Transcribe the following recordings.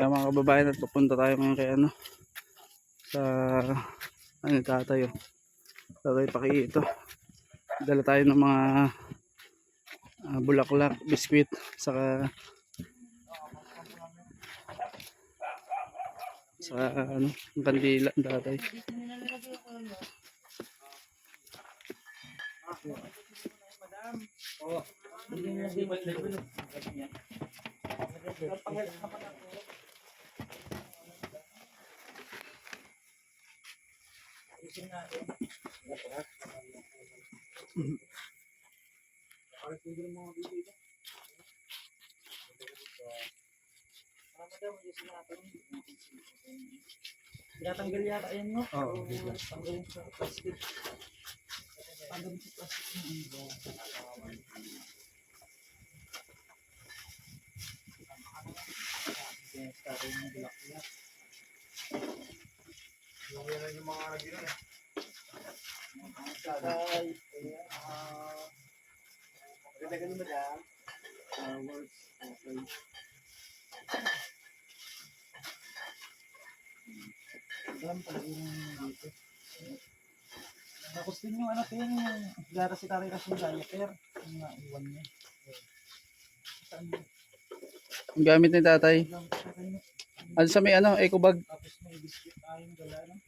Kaya mga kababayan at pupunta tayo ngayon kay ano sa ano tatayo. Tatay paki ito. Dala tayo ng mga ah, bulaklak, biskwit, saka sa ano, ang kandila ang tatay. Tinatanggal yata yan, no? Oo, Tanggalin sa plastic. Tanggalin sa plastic. Ay, ah, Dagdagan mo na. Ah, words. Okay. Alam talaga yung dito. Tapos din yung ano yung gara si Tari Rasul diaper. Yung naiwan niya. Saan yun? Ang gamit ni tatay. Ano sa may ano, eco bag. Tapos may biscuit tayong dala, no?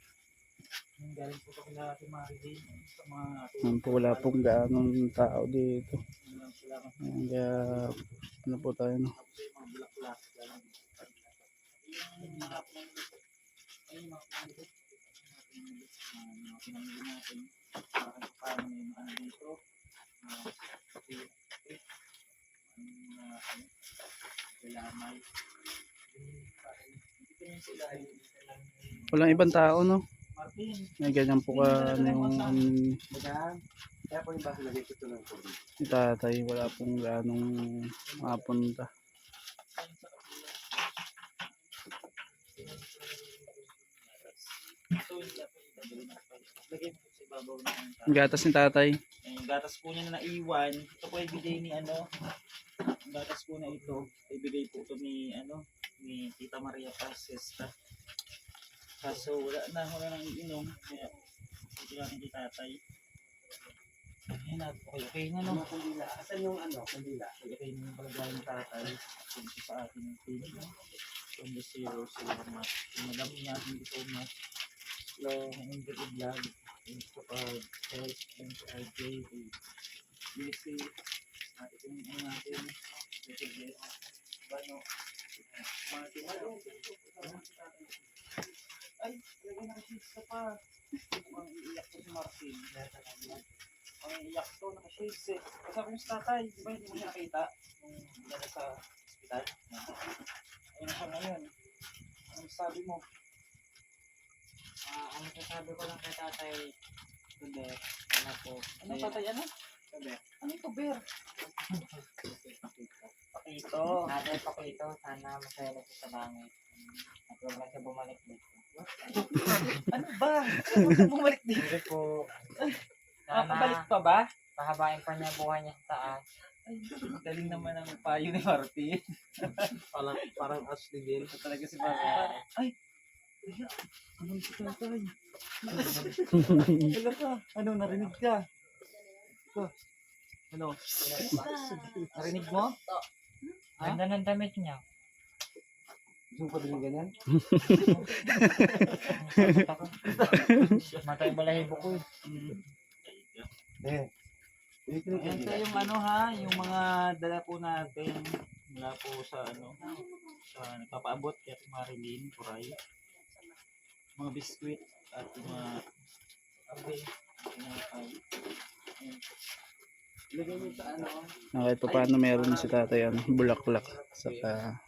Galing po pa kila Marilyn sa mga Ang po wala pong gaanong tao dito. Ayan, Kaya ano po tayo no. Walang ibang tao no. May ganyan po ka Madam, kaya po yung baso lagay ko ng tubig. tatay. Wala pong gaanong mapunta. Ang gatas ni tatay. Yung gatas po niya na naiwan, ito po ibigay ni ano, ang gatas po na ito, ibigay po ito ni ano, ni Tita Maria Pasesta. Kaso wala na, wala nang iinom, kaya ito lang hindi tatay. Ayan na, okay, okay na no. kandila? Asan yung ano, kandila? Okay, okay na yung palagay ng tatay. Kung sa akin yung no? From the zero, salamat. Yung madam niya, thank you so much. Hello, ang the vlog. Thank you pa, health, thank you, RJ, Lucy. Ah, ito yung ano natin. Ito yung Bano. Martin, ano? Ay, lagay nakashades ka pa. Ang iiyak ko si Martin. Ang iiyak to, nakashades eh. Kasi ako yung tatay, di ba hindi mo siya nakita? Nung dala sa hospital. Ayun siya ngayon. Sabi mo? Ah, ang sasabi ko lang kay tatay, today, ano po, Anong tatay ano? today, Ano ito, Bear? Pakito. Tatay pa ko ito, sana masaya na siya sa langit. At huwag na siya bumalik dito. Ano ba? Ano bumalik dito? Hindi po, Makakabalik sana pa ba? pahabain pa niya buhay niya sa taas. Ay, galing naman ang payo ni Martin. parang parang Ashley din. Ito talaga si Martin. Ay! Ano si tatay? Wala ka. Ano, narinig ka? Ito. Ano? Narinig mo? Ganda ng damit niya. Gusto mo pa din ganyan? Matay balahibo ko eh. Eh. Ayan sa yung ano ha, yung mga dala po natin mula po sa ano, sa nagpapaabot kay Marilyn Puray. Mga biskwit at mga abe, ano, Na kahit pa paano meron na si tatay ano, bulaklak saka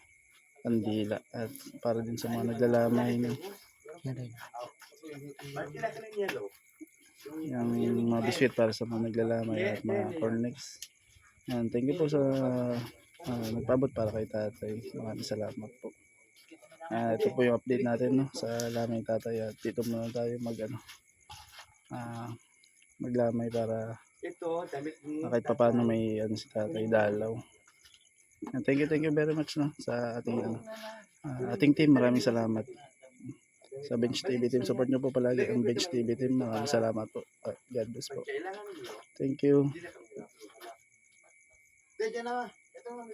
kandila at para din sa mga naglalamay ng? Yung mga biscuit para sa mga naglalamay at mga cornflakes. Yan, thank you po sa ah, nagpabot para kay tatay. Maraming salamat po. Ah, ito po yung update natin no sa lamay tatay at dito muna tayo mag ano ah, maglamay para Ito, damit ni... ah, kahit pa paano may ano si tatay dalaw. Thank you, thank you very much no sa ating ano, ah, ating team, maraming salamat. Sa Bench TV team, support nyo po palagi ang Bench TV team. Maraming salamat po. Ah, God bless po. Thank you. Hindi na dyan na. Ito, may.